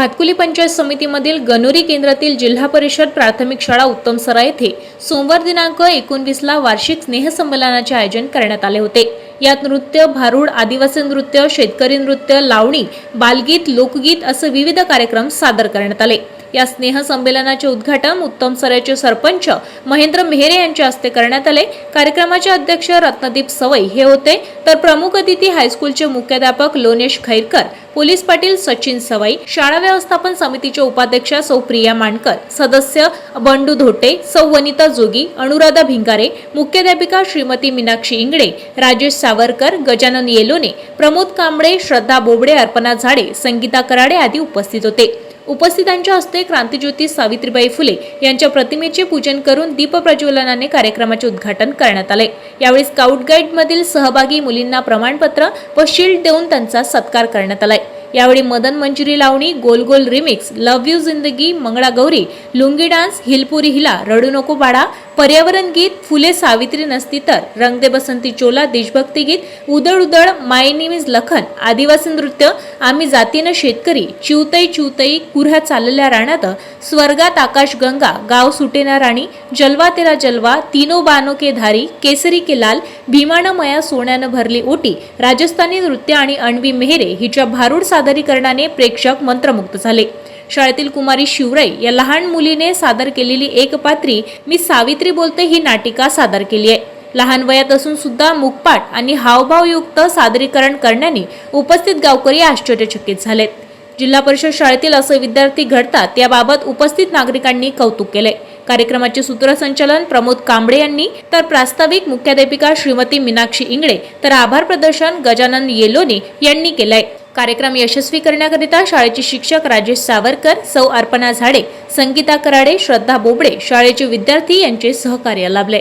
भातकुली पंचायत समितीमधील गणोरी केंद्रातील जिल्हा परिषद प्राथमिक शाळा उत्तमसरा येथे सोमवार दिनांक एकोणवीसला वार्षिक स्नेहसंमेलनाचे आयोजन करण्यात आले होते. यात नृत्य भारूड आदिवासी नृत्य शेतकरी नृत्य लावणी बालगीत लोकगीत असे विविध कार्यक्रम सादर करण्यात आले. या स्नेहसंमेलनाचे उद्घाटन उत्तम सराचे सरपंच महेंद्र मेहरे यांच्या हस्ते करण्यात आले. कार्यक्रमाचे अध्यक्ष रत्नदीप सवई हे होते. तर प्रमुख अतिथी हायस्कूलचे मुख्याध्यापक लोनेश खैरकर पोलीस पाटील सचिन सवाई शाळा व्यवस्थापन समितीचे उपाध्यक्ष सौ प्रिया मांडकर सदस्य बंडू धोटे सौ वनिता जोगी अनुराधा भिंगारे मुख्याध्यापिका श्रीमती मीनाक्षी इंगडे राजेश सावरकर गजानन येलोने प्रमोद कांबळे श्रद्धा बोबडे अर्पणा झाडे संगीता कराडे आदी उपस्थित होते. उपस्थितांच्या हस्ते क्रांतीज्योती सावित्रीबाई फुले यांच्या प्रतिमेचे पूजन करून दीपप्रज्वलनाने कार्यक्रमाचे उद्घाटन करण्यात आले. यावेळी स्काउट गाईडमधील सहभागी मुलींना प्रमाणपत्र व शील्ड देऊन त्यांचा सत्कार करण्यात आलाय. यावेळी मदन मंजुरी लावणी गोल गोल रिमिक्स लव यू जिंदगी मंगळागौरी लुंगी डान्स हिलपुरी हिला रडू नको बाळा पर्यावरण गीत फुले सावित्री नसती तर रंगदे बसंती चोला देशभक्ती गीत उदळ उदळ माय नेम इज लखन आदिवासी नृत्य आम्ही जातीनं शेतकरी चिवतई चिवतई कुऱ्हा चाललेल्या राणात स्वर्गात आकाश गंगा गाव सुटेना राणी जलवा तेरा जलवा तीनो बानो के धारी केसरी के लाल भीमानं मया सोन्यानं भरली ओटी राजस्थानी नृत्य आणि अणवी मेहरे हिच्या भारूड सादरीकरणाने प्रेक्षक मंत्रमुग्ध झाले. शाळेतील कुमारी शिवराई या लहान मुलीने सादर केलेली एक पात्री मी सावित्री बोलते ही नाटिका सादर केली आहे. लहान वयात असून सुद्धा मुखपाट आणि हावभावयुक्त सादरीकरण करण्याने उपस्थित गावकरी आश्चर्यचकित झालेत. जिल्हा परिषद शाळेतील असे विद्यार्थी घडतात याबाबत उपस्थित नागरिकांनी कौतुक केले कार्यक्रमाचे सूत्रसंचालन प्रमोद कांबळे यांनी तर प्रास्ताविक मुख्याध्यापिका श्रीमती मीनाक्षी इंगळे तर आभार प्रदर्शन गजानन येलोने यांनी केलंय. कार्यक्रम यशस्वी करण्याकरिता शाळेचे शिक्षक राजेश सावरकर सौ अर्पणा झाडे संगीता कराडे श्रद्धा बोबडे शाळेचे विद्यार्थी यांचे सहकार्य लाभले.